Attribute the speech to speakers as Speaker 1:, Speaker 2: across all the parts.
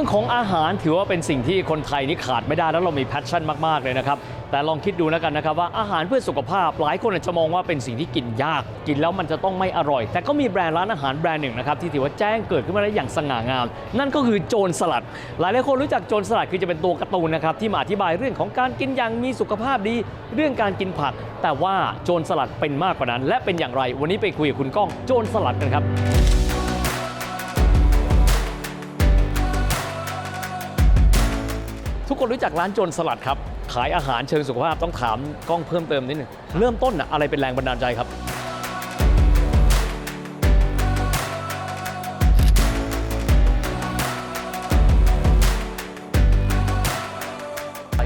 Speaker 1: เรื่องของอาหารถือว่าเป็นสิ่งที่คนไทยนี่ขาดไม่ได้แล้วเรามีแพชชั่นมาก ๆ เลยนะครับ แต่ลองคิดดูแล้วกันนะครับว่าอาหารเพื่อสุขภาพ หลายคนอาจจะมองว่าเป็นสิ่งที่กินยาก กินแล้วมันจะต้องไม่อร่อย แต่ก็มีแบรนด์ร้านอาหารแบรนด์หนึ่งนะครับที่ถือว่าแจ้งเกิดขึ้นมาได้อย่างสง่างาม นั่นก็คือโจรสลัด หลายหลายคนรู้จักโจรสลัดคือจะเป็นตัวการ์ตูนนะครับที่มาอธิบายเรื่องของการกินอย่างมีสุขภาพดี เรื่องการกินผัก แต่ว่าโจรสลัดเป็นมากกว่านั้น และเป็นอย่างไร วันนี้ไปคุยกับคุณก้องโจรสลัดกันครับ ทุกคนรู้จักร้านโจรสลัดครับ ขายอาหารเชิงสุขภาพต้องถามกล้องเพิ่มเติมนิดหนึงเริ่มต้นน่ะอะไรเป็นแรงบันดาลใจครับ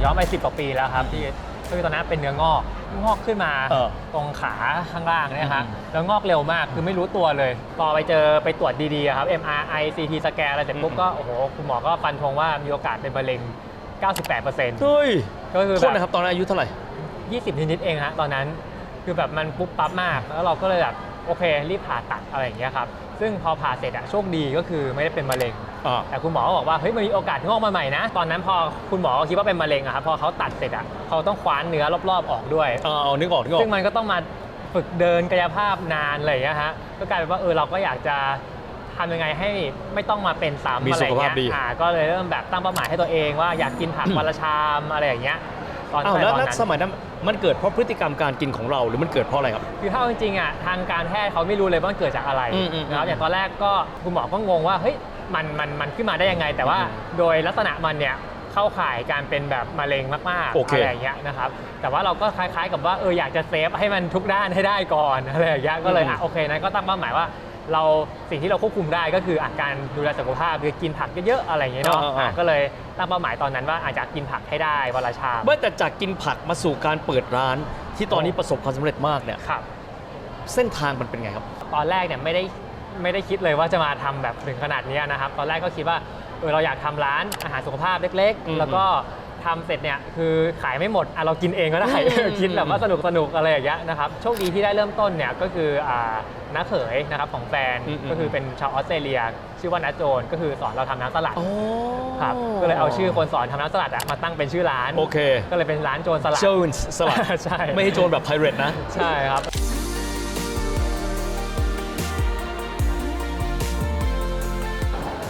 Speaker 2: ย้อนไปสิบกว่าปีแล้วครับที่คือตอนนั้นเป็นเนื้องอกงอกขึ้นมา
Speaker 1: เออ
Speaker 2: ตรงขาข้างล่างเนี่ยฮะ
Speaker 1: อืม
Speaker 2: แล้วงอกเร็วมากคือไม่รู้ตัวเลยพอไปเจอไปตรวจดีๆอะครับ MRI CT สแกนอะไรเสร็จปุ๊บก็โอ้โหคุณหมอก็ฟันธงว่ามีโอกาสเป็นมะเร็ง 98%
Speaker 1: เฮ้ย
Speaker 2: ก็คือ
Speaker 1: โทษ
Speaker 2: แบ
Speaker 1: นะครับ ตอนนั้นอายุเท่าไหร่
Speaker 2: บ20นิดๆเองฮะตอนนั้นคือแบบมันปุ๊บปั๊บมาก แล้วเราก็เลยแบบโอเค รีบผ่าตัดอะไรอย่างเงี้ยครับ ซึ่งพอผ่าเสร็จอะโชคดีก็คือไม่ได้เป็นมะเร็ง
Speaker 1: อ่า
Speaker 2: แต่คุณหมอก็บอกว่าเฮ้ยมันมีโอกาสงอกมาใหม่นะ ตอนนั้นพอคุณหมอคิดว่าเป็นมะเร็งอะครับพอเขาตัดเสร็จอะเขาต้องคว้านเนื้อรอบๆออกด้วย
Speaker 1: เอาเอานึกออกนึกออ
Speaker 2: ซึ่
Speaker 1: ก
Speaker 2: งมันก็ต้องมาฝึกเดินกายภาพนานอะไรอย่างเงี้ยฮะก็กลายเป็นว่าเออเราก็อยากจะ ทำยังไงให้ไม่ต้องมาเป็นซ้ำ
Speaker 1: มี
Speaker 2: อะไร
Speaker 1: สุ
Speaker 2: อ
Speaker 1: ข
Speaker 2: ย่าง
Speaker 1: ภาพ
Speaker 2: เงี้ย
Speaker 1: ดี
Speaker 2: อ่าก็เลยเริ่มแบบตั้งเป้าหมายให้ตัวเองว่าอยากกินผักวันละชามอะไรอย่างเงี้ยตอน
Speaker 1: อ้าว
Speaker 2: สมัย
Speaker 1: แล้ว
Speaker 2: ตอน
Speaker 1: แล้ว
Speaker 2: นั้น
Speaker 1: สมัยนั้นมันเกิดเพราะพฤติกรรมการกินของเราหรือมันเกิดเพราะอะไรครับ
Speaker 2: คือถ้าเอาจริงๆอะทางการแพทย์เขาไม่รู้เลยว่ามันเกิดจากอะไร
Speaker 1: อืมอืม
Speaker 2: นะครับอย่างตอนแรกก็คุณหมอก็งงว่าเฮ้ยมันมันมันขึ้นมาได้ยังไง แต่ว่า
Speaker 1: อืม
Speaker 2: โดยลักษณะมันเนี่ยเข้าข่ายการเป็นแบบมะเร็งมากๆ
Speaker 1: โอเค
Speaker 2: อะไรอย่างเงี้ยนะครับแต่ว่าเราก็คล้ายๆกับว่าเอออยากจะเซฟให้มันทุกด้านให้ได้ก่อนอะไรอย่างเงี้ยก็เลยอะโอเคนั้นก็ตั้งเป้าหมายว่า เราสิ่งที่เราควบคุมได้ก็คืออาการดูแลสุขภาพคือกินผักเยอะๆอะไรอย่างเงี้ยเนาะ
Speaker 1: อ่าๆๆ
Speaker 2: อะก็เลยตั้งเป้าหมายตอนนั้นว่าอาจจะกินผักให้ได้วันละชาม
Speaker 1: เมื่อแต่จากกินผักมาสู่การเปิดร้าน ที่ตอนนี้ประสบความสำเร็จมากเนี่ย
Speaker 2: ครับ
Speaker 1: เส้นทางมันเป็นไงครับ
Speaker 2: ตอนแรกเนี่ยไม่ได้ไม่ได้คิดเลยว่าจะมาทำแบบถึงขนาดนี้นะครับ ตอนแรกก็คิดว่าเออเราอยากทำร้านอาหารสุขภาพเล็ก
Speaker 1: อืม
Speaker 2: ๆ แล้วก็ ทำเสร็จเนี่ยคือขายไม่หมดอะเรากินเองก็ได้
Speaker 1: อืม
Speaker 2: คิดแบบว่าสนุกสนุกๆอะไรอย่างเงี้ยนะครับโชคดีที่ได้เริ่มต้นเนี่ยก็คืออ่าน้าเขยนะครับของแฟน
Speaker 1: อืมๆ
Speaker 2: ก็คือเป็นชาวออสเตรเลีย ชื่อว่าน้าโจนก็คือสอนเราทำน้ำสลัด
Speaker 1: อ๋อ
Speaker 2: ครับก็เลยเอาชื่อคนสอนทำน้ำสลัดอะมาตั้งเป็นชื่อร้าน
Speaker 1: โอเค
Speaker 2: ก็เลยเป็นร้านโจนสลัด
Speaker 1: โจนสลัด
Speaker 2: ใช่
Speaker 1: ไม่ให้โจรแบบไพเรตนะ
Speaker 2: ใช่ครับ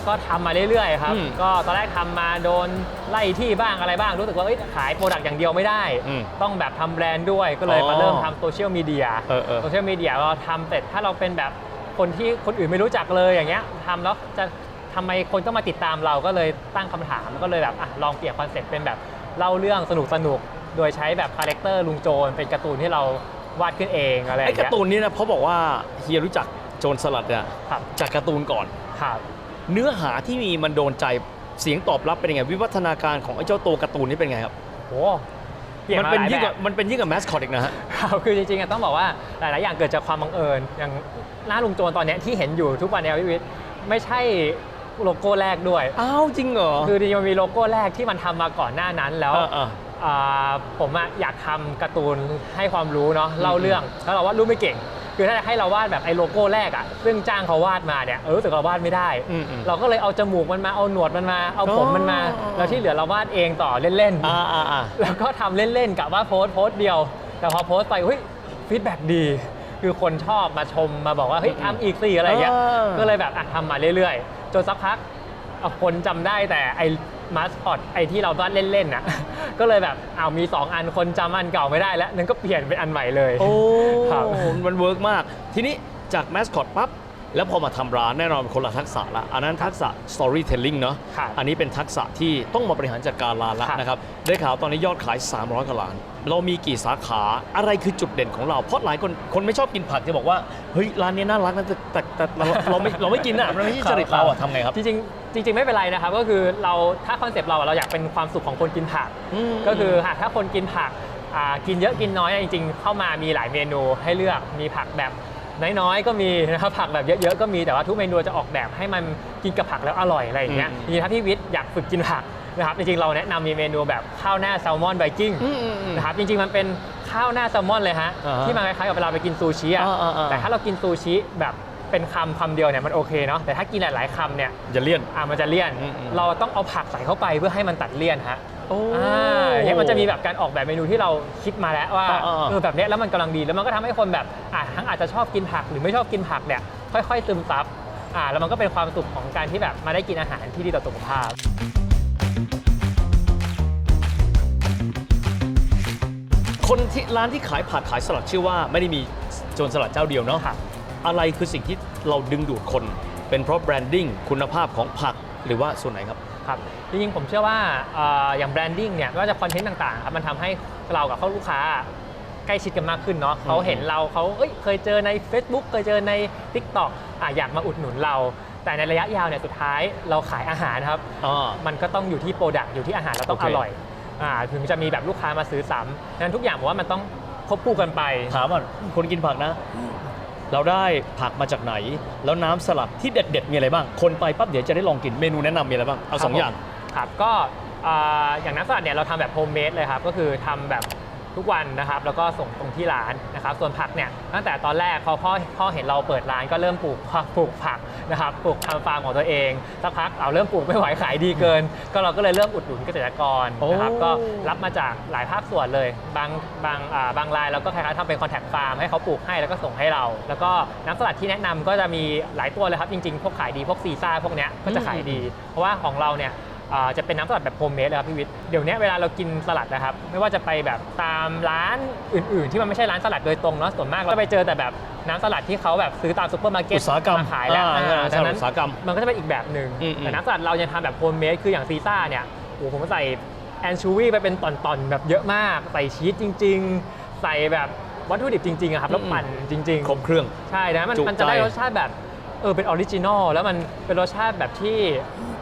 Speaker 2: ก็ทำมาเรื่อยๆครับ
Speaker 1: อืม
Speaker 2: ก็ตอนแรกทำมาโดนไล่ที่บ้างอะไรบ้างรู้สึกว่าเอ้ยขายโปรดักต์อย่างเดียวไม่ได้
Speaker 1: อืม
Speaker 2: ต้องแบบทำแบรนด์ด้วยก็เลย
Speaker 1: อ๋อ
Speaker 2: มาเริ่มทำโซเชียลมีเดีย
Speaker 1: เออเออ
Speaker 2: โซเชียลมีเดียเราทำเสร็จถ้าเราเป็นแบบคนที่คนอื่นไม่รู้จักเลยอย่างเงี้ยทำแล้วจะทำไมคนต้องมาติดตามเราก็เลยตั้งคำถามก็เลยแบบอะลองเปลี่ยนคอนเซ็ปต์เป็นแบบเล่าเรื่องสนุกสนุกๆโดยใช้แบบคาแรคเตอร์ลุงโจรเป็นการ์ตูนที่เราวาดขึ้นเองอะไรอย่า
Speaker 1: ไอ้
Speaker 2: ง
Speaker 1: การ์
Speaker 2: เงี้ย
Speaker 1: ตูนนี้นะเขาบอกว่าเฮียรู้จักโจรสลัดเนี่ย
Speaker 2: ครับ
Speaker 1: จากการ์ตูนก่อน
Speaker 2: ครับ
Speaker 1: เนื้อหาที่มีมันโดนใจเสียงตอบรับเป็นยังไง วิวัฒนาการของไอ้เจ้าตัวการ์ตูนนี่เป็นไงครับ
Speaker 2: โหเปลี่ยน
Speaker 1: มัน
Speaker 2: มา
Speaker 1: เป็น
Speaker 2: หลาย
Speaker 1: ยิ่ง
Speaker 2: แบ
Speaker 1: กับบมันเป็นยิ่งกับแมสคอตอีกนะฮะ
Speaker 2: ครับคือจริงๆอะต้องบอกว่าหลาย ๆ อย่างเกิดจากความบังเอิญ อย่างหน้าลุงโจรตอนเนี้ยที่เห็นอยู่ทุกวันเนี้ยพี่วิทย์ไม่ใช่โลโก้แรกด้วย
Speaker 1: อ้าวจริงเหรอ
Speaker 2: คือจริงๆมันมีโลโก้แรกที่มันทำมาก่อนหน้านั้นแล้ว
Speaker 1: เออเออ
Speaker 2: อ่าผมอะอยากทำการ์ตูนให้ความรู้เนาะเล่าเรื่องแล้วเราวาดรูปไม่เก่ง คือถ้าจะให้เราวาดแบบไอ้โลโก้แรกอะซึ่งจ้างเขาวาดมาเนี่ยเออรู้สึกเราวาดไม่ได้
Speaker 1: อืมอืม
Speaker 2: เราก็เลยเอาจมูกมันมาเอาหนวดมันมาเอาผมมันมา
Speaker 1: อ๋อ
Speaker 2: แล้วที่เหลือเราวาดเองต่อเล่นๆ
Speaker 1: อ่าอ่าอ่า
Speaker 2: แล้วก็ทำเล่นๆกับว่าโพสต์โพสต์เดียว แต่พอโพสต์ไปเฮ้ยฟีดแบ็ดี คือคนชอบมาชมมาบอกว่าเฮ้ยทำอีกสิอะไรอย่างเงี้ย
Speaker 1: อ่า
Speaker 2: ก็เลยแบบอะทำมาเรื่อยๆ จนสักพักเอาคนจำได้แต่ไอ้ มาสคอตไอ้ที่เราวาดเล่นๆน่ะ ก็เลยแบบเอาวมี 2 อันคนจำอันเก่าไม่ได้แล้วนั่นก็เปลี่ยนเป็นอันใหม่เลย
Speaker 1: โอ้
Speaker 2: ครับ
Speaker 1: มันเวิร์กมาก ทีนี้จากแมสคอตปั๊บ แล้วพอมาทำร้านแน่นอนเป็นคนละทักษะละอันนั้นทักษะ storytelling เนาะ
Speaker 2: ครับ
Speaker 1: อันนี้เป็นทักษะที่ต้องมาบริหารจัดการร้านละ
Speaker 2: ครับ
Speaker 1: นะครับได้ข่าวตอนนี้ยอดขาย 300กว่าล้าน เรามีกี่สาขาอะไรคือจุดเด่นของเรา เพราะหลายคนคนไม่ชอบกินผักจะบอกว่าเฮ้ยร้านนี้น่ารักนะแต่แต่แต่เราเราไม่เราไม่กินอะมันไม่ใช่จริตเราอะทำไงครับ
Speaker 2: จริงๆจริง ๆ ไม่เป็นไรนะครับ ก็คือเราถ้าคอนเซปต์เราอะเราอยากเป็นความสุขของคนกินผัก
Speaker 1: ม
Speaker 2: ก็คือหากถ้าคนกินผักอ่ากินเยอะกินน้อยจริง ๆ เข้ามามีหลายเมนูให้เลือกมีผักแบบ น้อยๆ ก็มีนะครับผักแบบเยอะๆก็มีแต่ว่าทุกเมนูจะออกแบบให้มันกินกับผักแล้วอร่อยอะไรอย่างเงี้ย
Speaker 1: อืม
Speaker 2: ทีนี้ถ้าพี่วิทย์อยากฝึกกินผักนะครับจริงๆเราแนะนำมีเมนูแบบข้าวหน้าแซลมอนไบกิ้ง
Speaker 1: อืมอืมอืม
Speaker 2: นะครับจริงๆมันเป็นข้าวหน้าแซลมอนเลยฮะ
Speaker 1: อ่าฮะ
Speaker 2: ที่มันคล้ายๆกับเวลาไปกินซูชิอะ
Speaker 1: อ่าๆๆ
Speaker 2: แต่ถ้าเรากินซูชิแบบเป็นคำคำเดียวเนี่ยมันโอเคเนาะแต่ถ้ากินหลายๆคำเนี่ย
Speaker 1: จะเลี่ยน
Speaker 2: อะมันจะเลี่ยน
Speaker 1: อืมอืม
Speaker 2: เราต้องเอาผักใส่เข้าไปเพื่อให้มันตัดเลี่ยนฮะ
Speaker 1: โอ้
Speaker 2: อ่าอย่างเงี้ยมันจะมีแบบการออกแบบเมนูที่เราคิดมาแล้วว่า
Speaker 1: อ่าอ่าอ่า
Speaker 2: เออแบบเนี้ยแล้วมันกำลังดีแล้วมันก็ทำให้คนแบบอะทั้งอาจจะชอบกินผักหรือไม่ชอบกินผักเนี่ยค่อยๆซึมซับอ่าแล้วมันก็เป็นความสุขของการที่แบบมาได้กินอาหารที่ดีต่อสุขภาพ
Speaker 1: คนที่ร้านที่ขายผักขายสลัดชื่อว่าไม่ได้มีโจรสลัดเจ้าเดียวเนาะ
Speaker 2: ครับ
Speaker 1: อะไรคือสิ่งที่เราดึงดูดคน เป็นเพราะแบรนดิ้งคุณภาพของผักหรือว่าส่วนไหนครับ
Speaker 2: ครับจริงๆผมเชื่อว่าเอ่ออย่างแบรนดิ้งเนี่ยไม่ว่าจะคอนเทนต์ต่างๆครับมันทำให้เรากับเขาลูกค้าใกล้ชิดกันมากขึ้นเนาะเขาเห็นเราเขาเอ้ยเคยเจอใน Facebook เคยเจอใน TikTok อะอยากมาอุดหนุนเรา แต่ในระยะยาวเนี่ยสุดท้ายเราขายอาหารครับ
Speaker 1: อ่า
Speaker 2: มันก็ต้องอยู่ที่โปรดักต์อยู่ที่อาหารเราต้อง
Speaker 1: โอ
Speaker 2: อ
Speaker 1: เค
Speaker 2: ร่อยอ่าถึงจะมีแบบลูกค้ามาซื้อซ้ำดังนั้นทุกอย่างผมว่ามันต้องควบคู่กันไป
Speaker 1: ถามว่าคนกินผักนะ เราได้ผักมาจากไหน แล้วน้ำสลัดที่เด็ดๆมีอะไรบ้าง คนไปปั๊บเดี๋ยวจะได้ลองกินเมนูแนะนำมีอะไรบ้าง เอาสองอย่าง
Speaker 2: ครับก็อ่าอย่างน้ำสลัดเนี่ยเราทำแบบโฮมเมดเลยครับ ก็คือทำแบบ ทุกวันนะครับ แล้วก็ส่งตรงที่ร้านนะครับ ส่วนผักเนี่ยตั้งแต่ตอนแรกพอพ่อพ่อเห็นเราเปิดร้านก็เริ่มปลูกผักปลูกผักนะครับปลูกทำฟาร์มของตัวเองสักพักเอาเริ่มปลูกไม่ไหวขายดีเกิน ก็เราก็เลยเริ่มอุดหนุนเกษตรกรนะครับ
Speaker 1: โอ้
Speaker 2: ก็รับมาจากหลายภาคส่วนเลย บางบางอ่าบางรายเราก็คล้ายๆทำเป็นคอนแทคฟาร์มให้เขาปลูกให้แล้วก็ส่งให้เรา แล้วก็น้ำสลัดที่แนะนำก็จะมีหลายตัวเลยครับจริงๆ พวกขายดีพวกซีซ่าพวกเนี้ยก็จะขายดี เพราะว่าของเราเนี่ยอ่า จะเป็นน้ำสลัดแบบโฮมเมดเลยครับพี่วิทย์เดี๋ยวนี้เวลาเรากินสลัดนะครับ ไม่ว่าจะไปแบบตามร้านอื่น ๆ ที่มันไม่ใช่ร้านสลัดโดยตรงเนาะส่วนมากเราจะไปเจอแต่แบบน้ำสลัดที่เขาแบบซื้อตามซุปเปอร์มาร์เก็ต
Speaker 1: อุตสาหกรรม
Speaker 2: มาขายแล้ว
Speaker 1: อ่า
Speaker 2: อ่า
Speaker 1: ส
Speaker 2: ดัง
Speaker 1: ลั
Speaker 2: นั้
Speaker 1: ด
Speaker 2: น
Speaker 1: อุตสาหกรรม
Speaker 2: มันก็จะเป็นอีกแบบหนึ่ง
Speaker 1: อืมอืม
Speaker 2: แต่น้ำสลัดเรายังทำแบบโฮมเมดคืออย่างซีซ่าเนี่ยโอ้โหผมใส่แอนชูวีไปเป็นตอนๆแบบเยอะมาก ใส่ชีสจริง ๆ ใส่แบบวัตถุดิบจริงๆอะครับแล้วปั่นจริง ๆ
Speaker 1: ครบเครื่อง
Speaker 2: ใช่นะมัน
Speaker 1: จุ
Speaker 2: มันจะได้
Speaker 1: ใจ
Speaker 2: รสชาติแบบ เออเป็นออริจินอลแล้วมันเป็นรสชาติแบบที่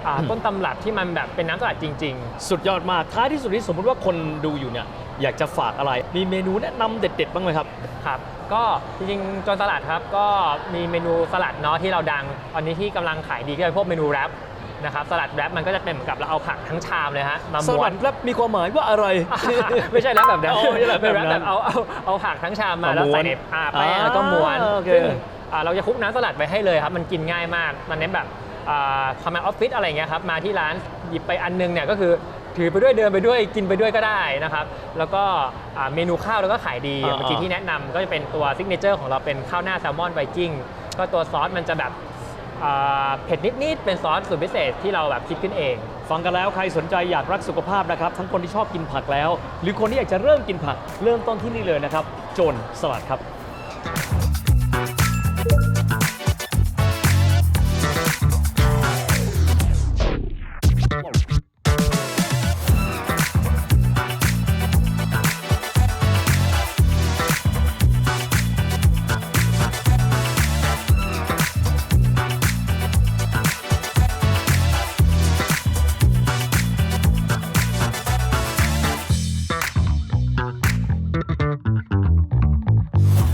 Speaker 2: อ่าต้นตำรับที่มันแบบเป็นน้ำสลัดจริง
Speaker 1: สุดยอดมากท้ายที่สุดนี้สมมติว่าคนดูอยู่เนี่ยอยากจะฝากอะไร มีเมนูแนะนำเด็ด ๆ บ้างไหมครับ
Speaker 2: ๆ ครับ ก็จริงๆจนสลัดครับก็มีเมนูสลัดเนาะที่เราดังตอนนี้ที่กำลังขายดีก็เป็นพวกเมนูแรปนะครับสลัดแรปมันก็จะเป็นเหมือนกับเราเอาผักทั้งชามเลยฮะมา
Speaker 1: ส
Speaker 2: ม้ว
Speaker 1: ลั
Speaker 2: น
Speaker 1: ดแล้วมีความหมายว่าอะไร
Speaker 2: ไม่ใช่แรปแบบนั้น
Speaker 1: อ๋อไม่ใช่แรปแบบนั้น
Speaker 2: เป็นเอาเอาเอาผักทั้งชามมา
Speaker 1: มา
Speaker 2: แล้ว
Speaker 1: ม้วน
Speaker 2: ใส่ในอ่าแป้งแล้วก็ม้วน
Speaker 1: อ่าโอเค
Speaker 2: ซึ่งอ่า เราจะคลุกน้ำสลัดไปให้เลยครับ มันกินง่ายมาก มันเน้นแบบอ่าทำงานออฟฟิศอะไรอย่างเงี้ยครับ มาที่ร้านหยิบไปอันนึงเนี่ยก็คือถือไปด้วยเดินไปด้วยกินไปด้วยก็ได้นะครับ แล้วก็อ่าเมนูข้าวแล้วก็ขายดีอย่างเมื่อกี้ที่แนะนำก็จะเป็นตัวซิกเนเจอร์ของเราเป็นข้าวหน้าแซลมอนไวกิ้งก็ตัวซอสมันจะแบบอ่าเผ็ดนิดๆเป็นซอสสูตรพิเศษที่เราแบบคิดขึ้นเอง
Speaker 1: ฟังกันแล้วใครสนใจอยากรักสุขภาพนะครับ ทั้งคนที่ชอบกินผักแล้ว หรือคนที่อยากจะเริ่มกินผัก เริ่มต้นที่นี่เลยนะครับ โจนสลัดครับ